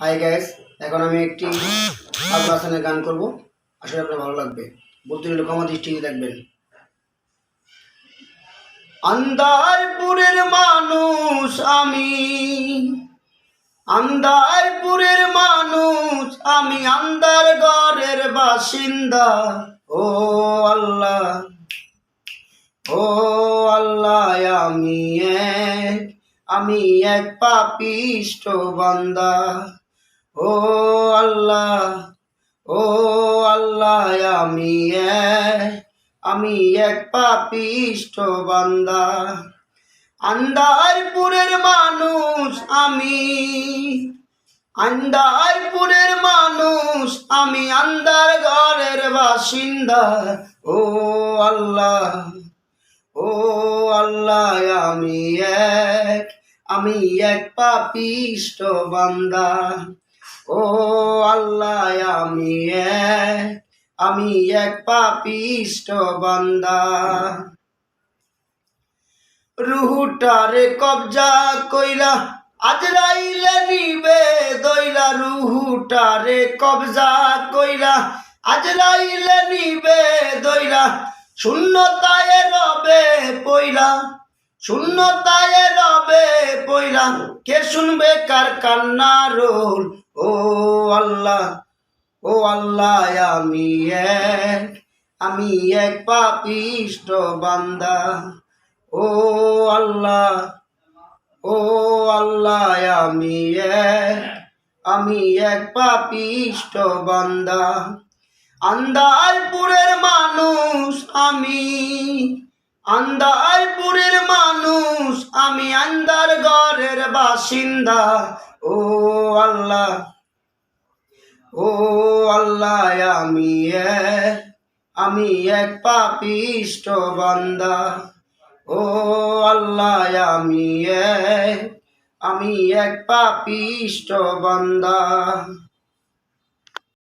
Hi guys এখন আমি একটি আবুল হাসানের গান করব। আসলে আপনার ভালো লাগবে। বলতে গেলে কমা দৃষ্টিতে দেখবেন। আন্দারপুরের মানুষ আমি, আন্দারপুরের মানুষ আমি আন্দার ঘরের বাসিন্দা। ও আল্লাহ ও আল্লাহ, আমি এক আমি এক পাপিষ্ট বান্দা। ও আল্লাহ ও আল্লাহ, আমি আমি এক পাপিষ্ট বান্দা। আন্দারপুরের মানুষ আমি, আন্দারপুরের মানুষ আমি আন্দার ঘরের বাসিন্দা। ও আল্লাহ ও আল্লাহ, আমি এক আমি এক পাপিষ্ট বান্দা। ও আল্লাহ, আমি এক আমি এক পাপিষ্ট বান্দা। রুহুটারে কবজা কইরা আজরাইলে নিবে দইরা রুহুটারে কবজা কইরা আজরাইলে নিবে দইরা শূন্যতায় রবে পইরা। শূন্যতায় রবে পইরা কে শুনবে কার কান্না রোল? ও আল্লাহ ও আল্লাহ, আমি এক আমি এক পাপিষ্ট বান্দা। ও আল্লাহ ও আল্লাহ, আমি এক আমি এক পাপিষ্ট বান্দা। আন্দারপুরের মানুষ আমি আন্দারপুরের মানুষ, আমি আন্দার ঘরের বাসিন্দা। ও আল্লাহ ও আল্লাহ, আমি আমি এক পাপিষ্ট বান্দা। ও আল্লাহ, আমি আমি এক পাপিষ্ট বান্দা।